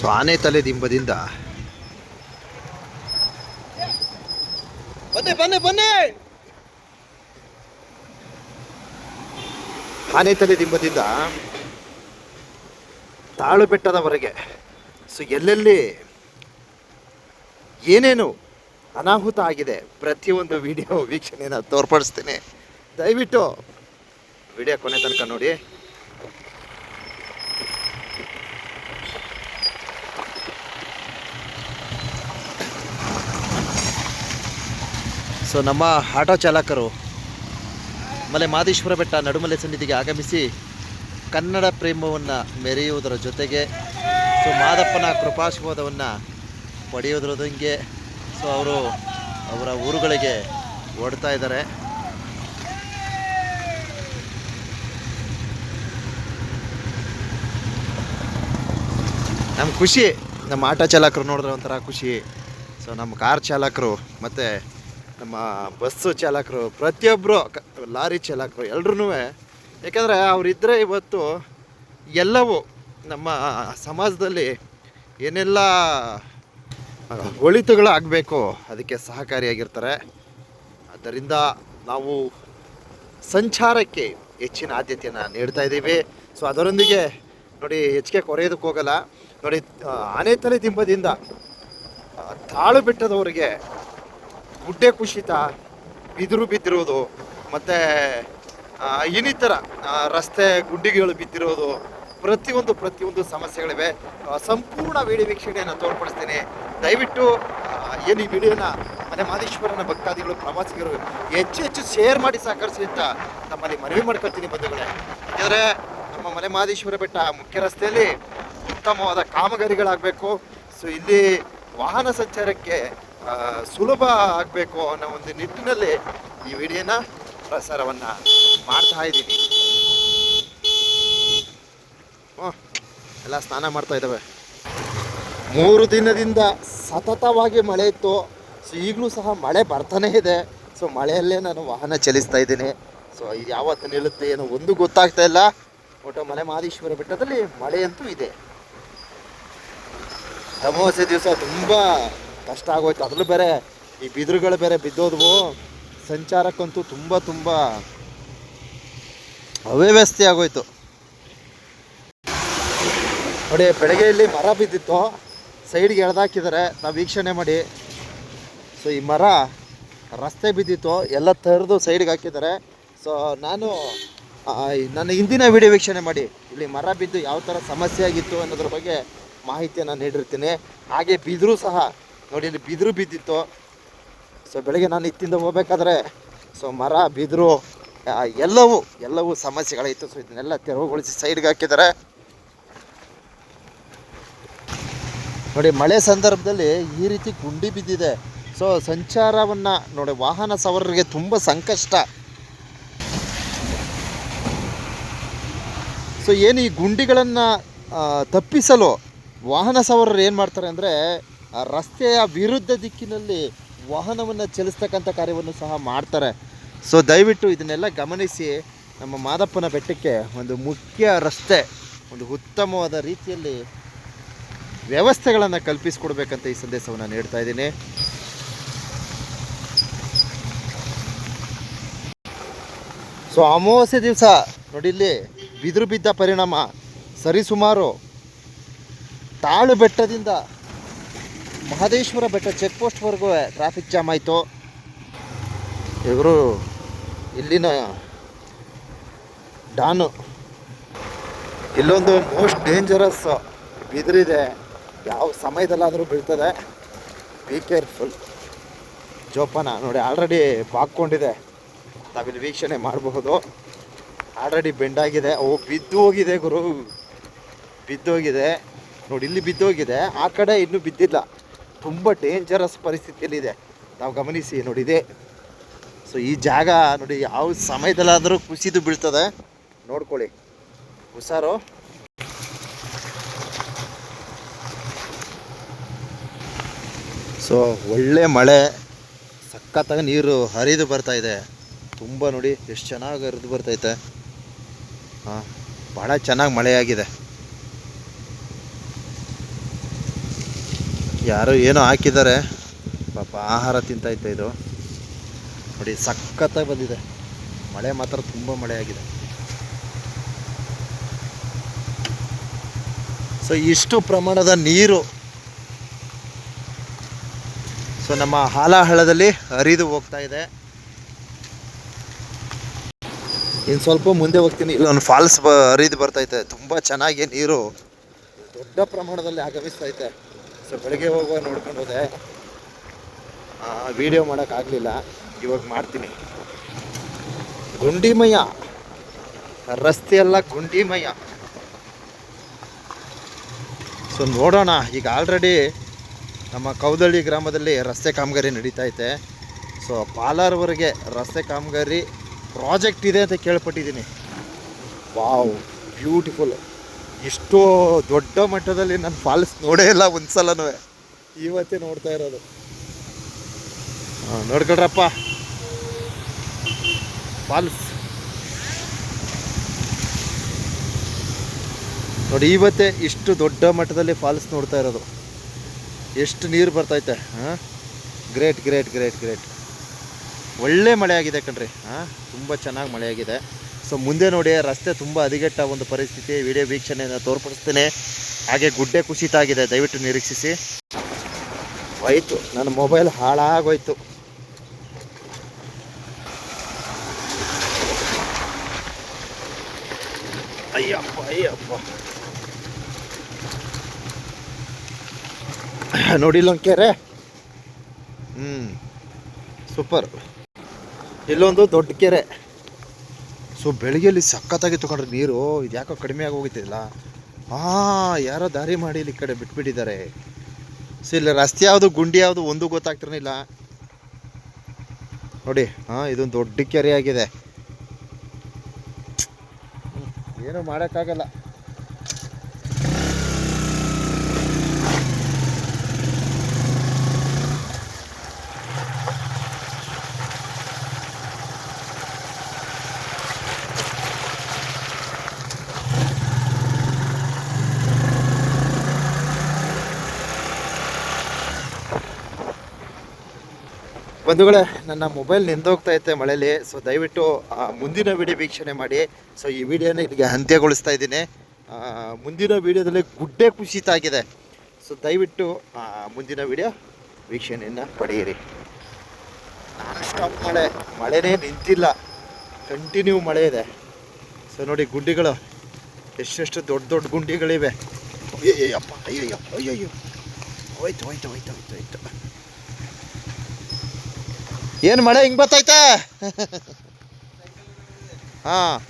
So ಆನೆ ತಲೆ ದಿಂಬದಿಂದ. ಬನ್ನಿ ಬನ್ನಿ ಬನ್ನಿ! ಆನೆ ತಲೆ ದಿಂಬದಿಂದ ತಾಳು ಬೆಟ್ಟದವರೆಗೆ. ಸೊ ಎಲ್ಲೆಲ್ಲಿ ಏನೇನು ಅನಾಹುತ ಆಗಿದೆ ಪ್ರತಿಯೊಂದು ವಿಡಿಯೋ ವೀಕ್ಷಣೆಯನ್ನು ತೋರ್ಪಡಿಸ್ತೀನಿ. ದಯವಿಟ್ಟು ವಿಡಿಯೋ ಕೊನೆ ತನಕ ನೋಡಿ. ಸೊ ನಮ್ಮ ಆಟೋ ಚಾಲಕರು ಮಲೆ ಮಾದೇಶ್ವರ ಬೆಟ್ಟ ನಡುಮಲೆ ಸನ್ನಿಧಿಗೆ ಆಗಮಿಸಿ ಕನ್ನಡ ಪ್ರೇಮವನ್ನು ಮೆರೆಯುವುದರ ಜೊತೆಗೆ ಸೊ ಮಾದಪ್ಪನ ಕೃಪಾಶೀರ್ವಾದವನ್ನು ಪಡೆಯೋದ್ರದಂಗೆ ಸೊ ಅವರು ಅವರ ಊರುಗಳಿಗೆ ಓಡ್ತಾ ಇದ್ದಾರೆ. ನಮ್ಮ ಖುಷಿ, ನಮ್ಮ ಆಟೋ ಚಾಲಕರು ನೋಡಿದ್ರೆ ಒಂಥರ ಖುಷಿ. ಸೊ ನಮ್ಮ ಕಾರ್ ಚಾಲಕರು ಮತ್ತು ನಮ್ಮ ಬಸ್ಸು ಚಾಲಕರು ಪ್ರತಿಯೊಬ್ಬರು ಲಾರಿ ಚಾಲಕರು ಎಲ್ರೂ ಯಾಕಂದರೆ ಅವರಿದ್ದರೆ ಇವತ್ತು ಎಲ್ಲವೂ ನಮ್ಮ ಸಮಾಜದಲ್ಲಿ ಏನೆಲ್ಲ ಒಳಿತುಗಳು ಆಗಬೇಕು ಅದಕ್ಕೆ ಸಹಕಾರಿಯಾಗಿರ್ತಾರೆ. ಆದ್ದರಿಂದ ನಾವು ಸಂಚಾರಕ್ಕೆ ಹೆಚ್ಚಿನ ಆದ್ಯತೆಯನ್ನು ನೀಡ್ತಾ ಇದ್ದೀವಿ. ಸೊ ಅದರೊಂದಿಗೆ ನೋಡಿ ಹೆಚ್ಚಿಗೆ ಕೊರೆಯೋದಕ್ಕೆ ಹೋಗಲ್ಲ. ನೋಡಿ ಆನೆ ತಲೆ ದಿಂಬದಿಂದ ತಾಳು ಬೆಟ್ಟದವರೆಗೆ ಗುಡ್ಡೆ ಕುಸಿತ, ಬಿದಿರು ಬಿದ್ದಿರೋದು, ಮತ್ತು ಇನ್ನಿತರ ರಸ್ತೆ ಗುಡ್ಡಿಗಳು ಬಿದ್ದಿರೋದು, ಪ್ರತಿಯೊಂದು ಪ್ರತಿಯೊಂದು ಸಮಸ್ಯೆಗಳಿವೆ. ಸಂಪೂರ್ಣ ವಿಡಿಯೋ ವೀಕ್ಷಣೆಯನ್ನು ತೋರ್ಪಡಿಸ್ತೀನಿ. ದಯವಿಟ್ಟು ಏನು ಈ ವಿಡಿಯೋನ ಮನೆ ಮಾದೇಶ್ವರನ ಭಕ್ತಾದಿಗಳು, ಪ್ರವಾಸಿಗರು ಹೆಚ್ಚು ಹೆಚ್ಚು ಶೇರ್ ಮಾಡಿ ಸಹಕರಿಸಿ ಅಂತ ನಮ್ಮಲ್ಲಿ ಮನವಿ ಮಾಡ್ಕೊಳ್ತೀನಿ ಬಂಧುಗಳೇ. ಯಾಕೆಂದರೆ, ನಮ್ಮ ಮನೆ ಮಾದೇಶ್ವರ ಬೆಟ್ಟ ಮುಖ್ಯ ರಸ್ತೆಯಲ್ಲಿ ಉತ್ತಮವಾದ ಕಾಮಗಾರಿಗಳಾಗಬೇಕು. ಸೊ ಇಲ್ಲಿ ವಾಹನ ಸಂಚಾರಕ್ಕೆ ಸುಲಭ ಆಗಬೇಕು ಅನ್ನೋ ಒಂದು ನಿಟ್ಟಿನಲ್ಲಿ ಈ ವಿಡಿಯೋನ ಪ್ರಸಾರವನ್ನು ಮಾಡ್ತಾ ಇದ್ದೀನಿ. ಎಲ್ಲ ಸ್ನಾನ ಮಾಡ್ತಾ ಇದ್ದಾವೆ. ಮೂರು ದಿನದಿಂದ ಸತತವಾಗಿ ಮಳೆ ಇತ್ತು. ಸೊ ಈಗಲೂ ಸಹ ಮಳೆ ಬರ್ತಾನೇ ಇದೆ. ಸೊ ಮಳೆಯಲ್ಲೇ ನಾನು ವಾಹನ ಚಲಿಸ್ತಾ ಇದ್ದೀನಿ. ಸೊ ಇದು ಯಾವತ್ತು ನಿಲ್ಲುತ್ತೆ ಏನೋ ಒಂದು ಗೊತ್ತಾಗ್ತಾ ಇಲ್ಲ. ಒಟ್ಟು ಮಲೆ ಮಹದೇಶ್ವರ ಬೆಟ್ಟದಲ್ಲಿ ಮಳೆಯಂತೂ ಇದೆ. ಅಮಾವಾಸ್ಯೆ ದಿವಸ ತುಂಬ ಕಷ್ಟ ಆಗೋಯ್ತು. ಅದ್ರಲ್ಲೂ ಬೇರೆ ಈ ಬಿದಿರುಗಳು ಬೇರೆ ಬಿದ್ದೋದ್ವು. ಸಂಚಾರಕ್ಕಂತೂ ತುಂಬ ತುಂಬ ಅವ್ಯವಸ್ಥೆ ಆಗೋಯ್ತು. ನೋಡಿ, ಬೆಳಗ್ಗೆ ಇಲ್ಲಿ ಮರ ಬಿದ್ದಿತ್ತು. ಸೈಡ್ಗೆ ಎಳ್ದಾಕಿದ್ದಾರೆ. ನಾವು ವೀಕ್ಷಣೆ ಮಾಡಿ. ಸೊ ಈ ಮರ ರಸ್ತೆ ಬಿದ್ದಿತ್ತು. ಎಲ್ಲ ತರದು ಸೈಡ್ಗೆ ಹಾಕಿದ್ದಾರೆ. ಸೊ ನಾನು ನನ್ನ ಹಿಂದಿನ ವಿಡಿಯೋ ವೀಕ್ಷಣೆ ಮಾಡಿ. ಇಲ್ಲಿ ಮರ ಬಿದ್ದು ಯಾವ ಥರ ಸಮಸ್ಯೆ ಆಗಿತ್ತು ಅನ್ನೋದ್ರ ಬಗ್ಗೆ ಮಾಹಿತಿಯನ್ನು ನೀಡಿರ್ತೀನಿ. ಹಾಗೆ ಬಿದ್ದರೂ ಸಹ ನೋಡಿ, ಇಲ್ಲಿ ಬಿದಿರು ಬಿದ್ದಿತ್ತು. ಸೊ ಬೆಳಗ್ಗೆ ನಾನು ಇತ್ತಿಂದ ಹೋಗ್ಬೇಕಾದ್ರೆ ಸೊ ಮರ, ಬಿದಿರು ಎಲ್ಲವೂ ಎಲ್ಲವೂ ಸಮಸ್ಯೆಗಳಿತ್ತು. ಸೊ ಇದನ್ನೆಲ್ಲ ತೆರವುಗೊಳಿಸಿ ಸೈಡ್ಗೆ ಹಾಕಿದ್ದಾರೆ. ನೋಡಿ, ಮಳೆ ಸಂದರ್ಭದಲ್ಲಿ ಈ ರೀತಿ ಗುಂಡಿ ಬಿದ್ದಿದೆ. ಸೊ ಸಂಚಾರವನ್ನು ನೋಡಿ, ವಾಹನ ಸವಾರರಿಗೆ ತುಂಬ ಸಂಕಷ್ಟ. ಸೊ ಏನು ಈ ಗುಂಡಿಗಳನ್ನು ತಪ್ಪಿಸಲು ವಾಹನ ಸವಾರರು ಏನು ಮಾಡ್ತಾರೆ ಅಂದರೆ ರಸ್ತೆಯ ವಿರುದ್ಧ ದಿಕ್ಕಿನಲ್ಲಿ ವಾಹನವನ್ನು ಚಲಿಸ್ತಕ್ಕಂಥ ಕಾರ್ಯವನ್ನು ಸಹ ಮಾಡ್ತಾರೆ. ಸೊ ದಯವಿಟ್ಟು ಇದನ್ನೆಲ್ಲ ಗಮನಿಸಿ. ನಮ್ಮ ಮಾದಪ್ಪನ ಬೆಟ್ಟಕ್ಕೆ ಒಂದು ಮುಖ್ಯ ರಸ್ತೆ, ಒಂದು ಉತ್ತಮವಾದ ರೀತಿಯಲ್ಲಿ ವ್ಯವಸ್ಥೆಗಳನ್ನು ಕಲ್ಪಿಸಿಕೊಡ್ಬೇಕಂತ ಈ ಸಂದೇಶವನ್ನು ನೀಡ್ತಾ ಇದ್ದೀನಿ. ಸೊ ಅಮಾವಾಸ್ಯೆ ದಿವಸ ನೋಡಿ ಇಲ್ಲಿ ಬಿದಿರು ಬಿದ್ದ ಪರಿಣಾಮ. ಸರಿಸುಮಾರು ತಾಳು ಬೆಟ್ಟದಿಂದ ಮಹದೇಶ್ವರ ಬೆಟ್ಟ ಚೆಕ್ ಪೋಸ್ಟ್ವರೆಗೂ ಟ್ರಾಫಿಕ್ ಜಾಮ್ ಆಯಿತು. ಇವರು ಇಲ್ಲಿನ ಡಾನು. ಇಲ್ಲೊಂದು ಮೋಸ್ಟ್ ಡೇಂಜರಸ್ ಬಿದಿರಿದೆ. ಯಾವ ಸಮಯದಲ್ಲಾದರೂ ಬೀಳ್ತದೆ. ಬಿ ಕೇರ್ಫುಲ್ ಜೋಪಾನ, ನೋಡಿ ಆಲ್ರೆಡಿ ಬಾಕ್ಕೊಂಡಿದೆ ತಾವಿಲ್ಲಿ ವೀಕ್ಷಣೆ ಮಾಡಬಹುದು. ಆಲ್ರೆಡಿ ಬೆಂಡಾಗಿದೆ ಓ, ಬಿದ್ದು ಹೋಗಿದೆ ಗುರು. ಬಿದ್ದೋಗಿದೆ ನೋಡಿ, ಇಲ್ಲಿ ಬಿದ್ದೋಗಿದೆ ಆ ಕಡೆ ಇನ್ನೂ ಬಿದ್ದಿಲ್ಲ. ತುಂಬ ಡೇಂಜರಸ್ ಪರಿಸ್ಥಿತಿಯಲ್ಲಿದೆ. ನಾವು ಗಮನಿಸಿ ನೋಡಿದೆ ಸೊ ಈ ಜಾಗ ನೋಡಿ ಯಾವ ಸಮಯದಲ್ಲಾದರೂ ಕುಸಿದು ಬೀಳ್ತದೆ. ನೋಡ್ಕೊಳ್ಳಿ. ಹುಷಾರು. ಸೊ ಒಳ್ಳೆ ಮಳೆ, ಸಖತ್ತಾಗಿ ನೀರು ಹರಿದು ಬರ್ತಾ ಇದೆ. ತುಂಬ ನೋಡಿ, ಎಷ್ಟು ಚೆನ್ನಾಗಿ ಹರಿದು ಬರ್ತೈತೆ ಹಾಂ ಭಾಳ ಚೆನ್ನಾಗಿ ಮಳೆಯಾಗಿದೆ. ಯಾರೋ ಏನೋ ಹಾಕಿದ್ದಾರೆ. ಪಾಪ ಆಹಾರ ತಿಂತೈತೆ ಇದು. ನೋಡಿ, ಸಖತ್ತಾಗಿ ಬಂದಿದೆ. ಮಳೆ ಮಾತ್ರ ತುಂಬ ಮಳೆ ಆಗಿದೆ. ಸೊ ಇಷ್ಟು ಪ್ರಮಾಣದ ನೀರು. ಸೊ ನಮ್ಮ ಹಾಲಾಹಳದಲ್ಲಿ ಹರಿದು ಹೋಗ್ತಾ ಇದೆ. ಇನ್ನು ಸ್ವಲ್ಪ ಮುಂದೆ ಹೋಗ್ತೀನಿ. ಇಲ್ಲೊಂದು ಫಾಲ್ಸ್ ಬ, ಹರಿದು ಬರ್ತೈತೆ ತುಂಬ ಚೆನ್ನಾಗಿ ನೀರು. ದೊಡ್ಡ ಪ್ರಮಾಣದಲ್ಲಿ ಆಗಮಿಸ್ತೈತೆ ಸೊ ಬೆಳಗ್ಗೆ ಹೋಗುವ ನೋಡ್ಕೊಂಡು ಹೋದೆ ವಿಡಿಯೋ ಮಾಡೋಕ್ಕಾಗಲಿಲ್ಲ ಇವಾಗ ಮಾಡ್ತೀನಿ. ಗುಂಡಿಮಯ. ರಸ್ತೆ ಎಲ್ಲ ಗುಂಡಿಮಯ. ಸೊ ನೋಡೋಣ. ಈಗ ಆಲ್ರೆಡಿ ನಮ್ಮ ಕೌದಳ್ಳಿ ಗ್ರಾಮದಲ್ಲಿ ರಸ್ತೆ ಕಾಮಗಾರಿ ನಡೀತಾ ಐತೆ. ಸೊ ಪಾಲಾರ್ವರೆಗೆ ರಸ್ತೆ ಕಾಮಗಾರಿ ಪ್ರಾಜೆಕ್ಟ್ ಇದೆ ಅಂತ ಕೇಳ್ಪಟ್ಟಿದ್ದೀನಿ. ವಾವ್ ಬ್ಯೂಟಿಫುಲ್ ಇಷ್ಟೋ ದೊಡ್ಡ ಮಟ್ಟದಲ್ಲಿ ನಾನು ಫಾಲ್ಸ್ ನೋಡೇ ಇಲ್ಲ ಒಂದ್ಸಲನೂ. ಇವತ್ತೇ ನೋಡ್ತಾ ಇರೋದು. ಹಾಂ ನೋಡ್ಕೊಳ್ರಪ್ಪ ಫಾಲ್ಸ್. ನೋಡಿ, ಇವತ್ತೇ ಇಷ್ಟು ದೊಡ್ಡ ಮಟ್ಟದಲ್ಲಿ ಫಾಲ್ಸ್ ನೋಡ್ತಾ ಇರೋದು. ಎಷ್ಟು ನೀರು ಬರ್ತೈತೆ, ಹಾಂ? ಗ್ರೇಟ್ ಗ್ರೇಟ್ ಗ್ರೇಟ್ ಗ್ರೇಟ್ ಒಳ್ಳೆ ಮಳೆ ಆಗಿದೆ ಕಣ್ರಿ, ಹಾಂ? ತುಂಬ ಚೆನ್ನಾಗಿ ಮಳೆ ಆಗಿದೆ. ಸೊ ಮುಂದೆ ನೋಡಿ, ರಸ್ತೆ ತುಂಬ ಹದಿಗೆಟ್ಟ ಒಂದು ಪರಿಸ್ಥಿತಿ. ವಿಡಿಯೋ ವೀಕ್ಷಣೆಯನ್ನು ತೋರ್ಪಡಿಸ್ತೇನೆ. ಹಾಗೆ ಗುಡ್ಡೆ ಕುಸಿತ ಆಗಿದೆ ದಯವಿಟ್ಟು ನಿರೀಕ್ಷಿಸಿ. ಹೋಯ್ತು, ನನ್ನ ಮೊಬೈಲ್ ಹಾಳಾಗೋಯ್ತು. ಅಯ್ಯಪ್ಪ ಅಯ್ಯಪ್ಪ. ನೋಡಿ ಇಲ್ಲೊಂದು ಕೆರೆ ಹ್ಞೂ ಸೂಪರ್. ಇಲ್ಲೊಂದು ದೊಡ್ಡ ಕೆರೆ. ಸೊ ಬೆಳಗ್ಗೆಯಲ್ಲಿ ಸಖತ್ತಾಗಿ ತೊಗೊಂಡ್ರೆ ನೀರು, ಇದು ಯಾಕೋ ಕಡಿಮೆ ಆಗಿ ಹೋಗಿದ್ದಿಲ್ಲ ಹಾಂ ಯಾರೋ ದಾರಿ ಮಾಡಿ ಇಲ್ಲಿ ಕಡೆ ಬಿಟ್ಬಿಟ್ಟಿದ್ದಾರೆ. ಸೊ, ಇಲ್ಲಿ, ರಸ್ತೆ ಯಾವುದು, ಗುಂಡಿ ಯಾವುದು, ಒಂದು ಗೊತ್ತಾಗ್ತಿರಲಿಲ್ಲ. ನೋಡಿ, ಹಾಂ ಇದೊಂದು ದೊಡ್ಡ ಕೆರೆ ಆಗಿದೆ. ಏನು ಮಾಡೋಕ್ಕಾಗಲ್ಲ. ಬಂಧುಗಳೇ, ನನ್ನ ಮೊಬೈಲ್ ನಿಂದೋಗ್ತಾ ಐತೆ ಮಳೆಯಲ್ಲಿ ಸೊ ದಯವಿಟ್ಟು ಮುಂದಿನ ವಿಡಿಯೋ ವೀಕ್ಷಣೆ ಮಾಡಿ. ಸೊ ಈ ವಿಡಿಯೋನ ಇಲ್ಲಿಗೆ ಅಂತ್ಯಗೊಳಿಸ್ತಾ ಇದ್ದೀನಿ. ಮುಂದಿನ ವಿಡಿಯೋದಲ್ಲಿ ಗುಡ್ಡೆ ಕುಸಿತ ಆಗಿದೆ ಸೊ ದಯವಿಟ್ಟು ಮುಂದಿನ ವಿಡಿಯೋ ವೀಕ್ಷಣೆಯನ್ನು ಪಡೆಯಿರಿ. ಸ್ಟಾಪ್ ಮಳೆ ಮಳೆನೇ ನಿಂತಿಲ್ಲ. ಕಂಟಿನ್ಯೂ ಮಳೆ ಇದೆ. ಸೊ ನೋಡಿ ಗುಂಡಿಗಳು ಎಷ್ಟೆಷ್ಟು ದೊಡ್ಡ ದೊಡ್ಡ ಗುಂಡಿಗಳಿವೆ. ಅಯ್ಯಯ್ಯಪ್ಪ ಅಯ್ಯಯ್ಯಪ್ಪ, ಅಯ್ಯಯ್ಯೋ. ಹೋಯ್ತು ಹೋಯ್ತು ಹೋಯ್ತು ಹೋಯ್ತು ಹೋಯ್ತು. ಏನು ಮಳೆ ಹಿಂಗೆ ಬರ್ತೈತೆ ಹಾಂ.